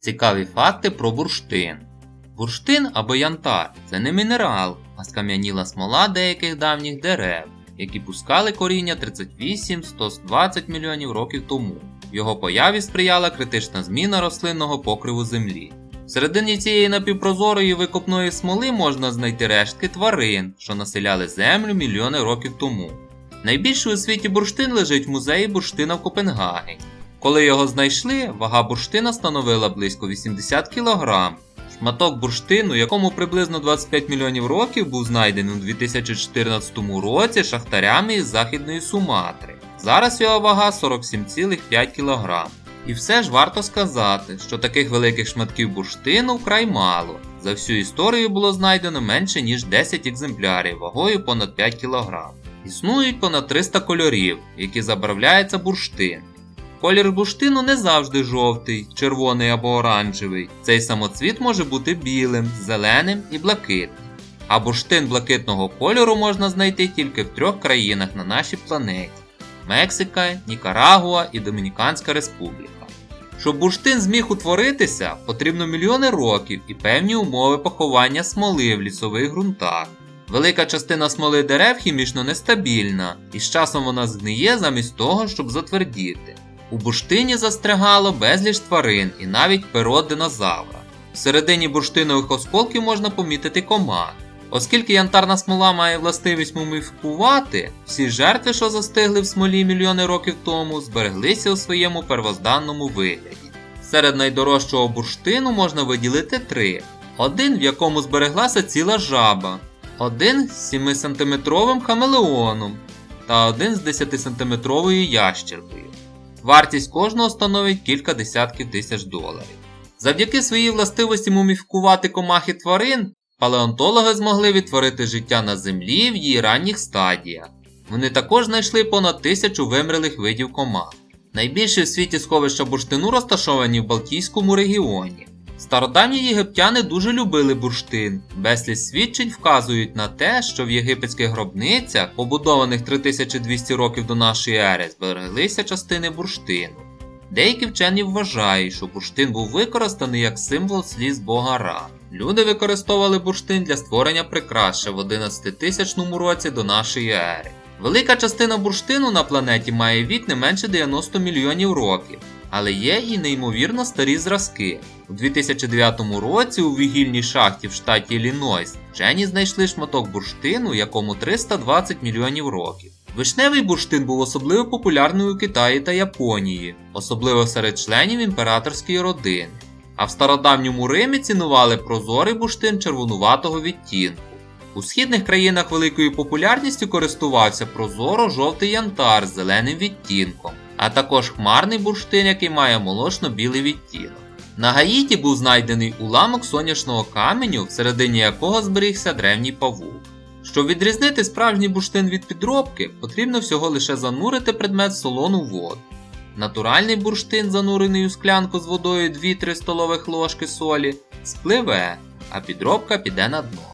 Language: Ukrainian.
Цікаві факти про бурштин. Бурштин або янтар це не мінерал, а скам'яніла смола деяких давніх дерев, які пускали коріння 38-120 мільйонів років тому. Його появі сприяла критична зміна рослинного покриву землі. В середині цієї напівпрозорої викопної смоли можна знайти рештки тварин, що населяли землю мільйони років тому. Найбільший у світі бурштин лежить в музеї бурштина в Копенгагені. Коли його знайшли, вага бурштина становила близько 80 кг. Шматок бурштину, якому приблизно 25 мільйонів років, був знайдений у 2014 році шахтарями із Західної Суматри. Зараз його вага 47,5 кг. І все ж варто сказати, що таких великих шматків бурштину вкрай мало. За всю історію було знайдено менше ніж 10 екземплярів вагою понад 5 кг. Існують понад 300 кольорів, які забавляється бурштин. Колір бурштину не завжди жовтий, червоний або оранжевий. Цей самоцвіт може бути білим, зеленим і блакитним. А бурштин блакитного кольору можна знайти тільки в трьох країнах на нашій планеті: Мексика, Нікарагуа і Домініканська Республіка. Щоб бурштин зміг утворитися, потрібно мільйони років і певні умови поховання смоли в лісових ґрунтах. Велика частина смоли дерев хімічно нестабільна, і з часом вона згниє замість того, щоб затвердіти. У бурштині застрягало безліч тварин і навіть перо динозавра. Всередині бурштинових осколків можна помітити комах. Оскільки янтарна смола має властивість муміфікувати, всі жертви, що застигли в смолі мільйони років тому, збереглися у своєму первозданному вигляді. Серед найдорожчого бурштину можна виділити три: один, в якому збереглася ціла жаба, один з 7-сантиметровим хамелеоном та один з 10-сантиметровою ящеркою. Вартість кожного становить кілька десятків тисяч доларів. Завдяки своїй властивості муміфікувати комахи тварин, палеонтологи змогли відтворити життя на землі в її ранніх стадіях. Вони також знайшли понад тисячу вимерлих видів комах. Найбільші в світі сховища бурштину розташовані в Балтійському регіоні. Стародавні єгиптяни дуже любили бурштин. Безліч свідчень вказують на те, що в єгипетських гробницях, побудованих 3200 років до нашої ери, збереглися частини бурштину. Деякі вчені вважають, що бурштин був використаний як символ сліз бога Ра. Люди використовували бурштин для створення прикрас ще в 11 тисячному році до нашої ери. Велика частина бурштину на планеті має вік не менше 90 мільйонів років. Але є і неймовірно старі зразки. У 2009 році у вугільній шахті в штаті Іллінойс вчені знайшли шматок бурштину, якому 320 мільйонів років. Вишневий бурштин був особливо популярний у Китаї та Японії, особливо серед членів імператорської родини. А в стародавньому Римі цінували прозорий бурштин червонуватого відтінку. У східних країнах великою популярністю користувався прозоро жовтий янтар з зеленим відтінком, а також хмарний бурштин, який має молочно-білий відтінок. На Гаїті був знайдений уламок сонячного каменю, всередині якого зберігся древній павук. Щоб відрізнити справжній бурштин від підробки, потрібно всього лише занурити предмет солону воду. Натуральний бурштин, занурений у склянку з водою 2-3 столових ложки солі, спливе, а підробка піде на дно.